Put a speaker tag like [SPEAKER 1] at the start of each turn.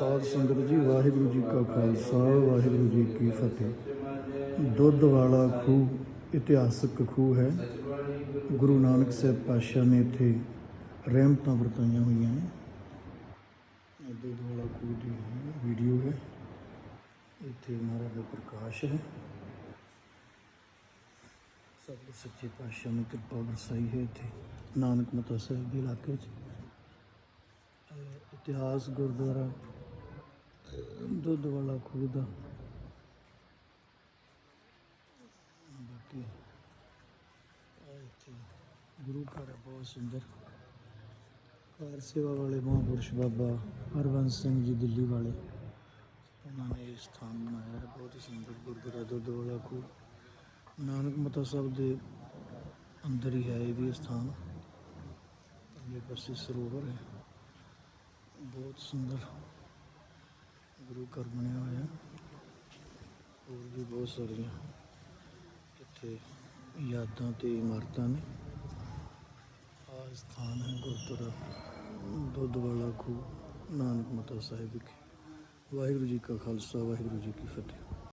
[SPEAKER 1] ਸਾਧ ਸੰਗਤ ਜੀ, ਵਾਹਿਗੁਰੂ ਜੀ ਕਾ ਖਾਲਸਾ, ਵਾਹਿਗੁਰੂ ਜੀ ਕੀ ਫਤਿਹ। ਦੁੱਧ ਵਾਲਾ ਖੂਹ ਇਤਿਹਾਸਕ ਖੂਹ ਹੈ। ਗੁਰੂ ਨਾਨਕ ਸਾਹਿਬ ਪਾਤਸ਼ਾਹ ਨੇ ਇੱਥੇ ਰਹਿਮਤਾਂ ਵਰਤਾਈਆਂ ਹੋਈਆਂ ਨੇ। ਦੁੱਧ ਵਾਲਾ ਖੂਹ ਦੀ ਵੀਡੀਓ ਹੈ। ਇੱਥੇ ਮਹਾਰਾਜ ਦਾ ਪ੍ਰਕਾਸ਼ ਹੈ। ਸਭ ਸੱਚੇ ਪਾਤਸ਼ਾਹ ਨੇ ਕਿਰਪਾ ਵਰਸਾਈ ਹੈ ਇੱਥੇ, ਨਾਨਕ ਮਤਾ ਸਾਹਿਬ ਦੇ ਇਲਾਕੇ 'ਚ। ਇਤਿਹਾਸ ਗੁਰਦੁਆਰਾ ਦੁੱਧ ਵਾਲਾ ਖੂਹ ਦਾ। ਬਾਕੀ ਇੱਥੇ ਗੁਰੂ ਘਰ ਹੈ ਬਹੁਤ ਸੁੰਦਰ। ਕਾਰ ਸੇਵਾ ਵਾਲੇ ਮਹਾਂਪੁਰਸ਼ ਬਾਬਾ ਹਰਵੰਸ ਸਿੰਘ ਜੀ ਦਿੱਲੀ ਵਾਲੇ। ਉਹਨਾਂ ਨੇ ਇਹ ਸਥਾਨ ਬਣਾਇਆ ਹੈ, ਬਹੁਤ ਹੀ ਸੁੰਦਰ ਗੁਰਦੁਆਰਾ, ਦੁੱਧ ਵਾਲਾ ਖੂਹ। ਨਾਨਕ ਮਤਾ ਸਾਹਿਬ ਦੇ ਅੰਦਰ ਹੀ ਹੈ ਇਹ ਵੀ ਸਥਾਨ। ਇਹ ਪਾਸੇ ਸਰੋਵਰ ਹੈ। ਬਹੁਤ ਸੁੰਦਰ। ਗੁਰੂ ਘਰ ਬਣਿਆ ਹੋਇਆ ਹੋਰ ਵੀ ਬਹੁਤ ਸਾਰੀਆਂ ਇੱਥੇ ਯਾਦਾਂ ਤੇ ਇਮਾਰਤਾਂ ਨੇ। ਆਹ ਸਥਾਨ ਹੈ ਗੁਰਦੁਆਰਾ ਦੁੱਧ ਵਾਲਾ ਖੂਹ, ਨਾਨਕ ਮਤਾ ਸਾਹਿਬ ਵਿਖੇ। ਵਾਹਿਗੁਰੂ ਜੀ ਕਾ ਖਾਲਸਾ, ਵਾਹਿਗੁਰੂ ਜੀ ਕੀ ਫਤਿਹ।